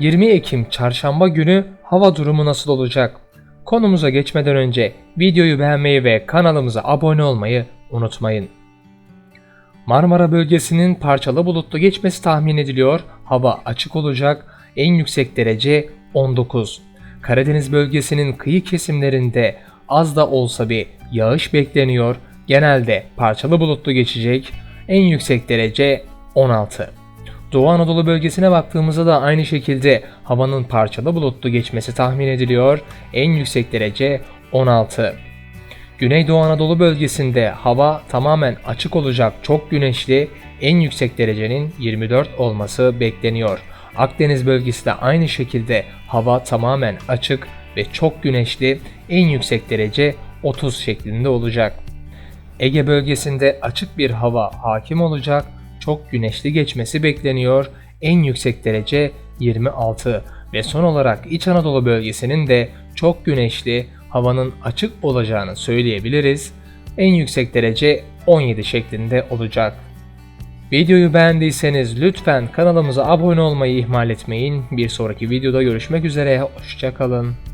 20 Ekim Çarşamba günü hava durumu nasıl olacak? Konumuza geçmeden önce videoyu beğenmeyi ve kanalımıza abone olmayı unutmayın. Marmara bölgesinin parçalı bulutlu geçmesi tahmin ediliyor. Hava açık olacak. En yüksek derece 19. Karadeniz bölgesinin kıyı kesimlerinde az da olsa bir yağış bekleniyor. Genelde parçalı bulutlu geçecek. En yüksek derece 16. Doğu Anadolu bölgesine baktığımızda da aynı şekilde havanın parçalı bulutlu geçmesi tahmin ediliyor. En yüksek derece 16. Güneydoğu Anadolu bölgesinde hava tamamen açık olacak, çok güneşli, en yüksek derecenin 24 olması bekleniyor. Akdeniz bölgesi de aynı şekilde hava tamamen açık ve çok güneşli, en yüksek derece 30 şeklinde olacak. Ege bölgesinde açık bir hava hakim olacak, çok güneşli geçmesi bekleniyor, en yüksek derece 26 ve son olarak İç Anadolu bölgesinin de çok güneşli, havanın açık olacağını söyleyebiliriz. En yüksek derece 17 şeklinde olacak. Videoyu beğendiyseniz lütfen kanalımıza abone olmayı ihmal etmeyin. Bir sonraki videoda görüşmek üzere, hoşçakalın.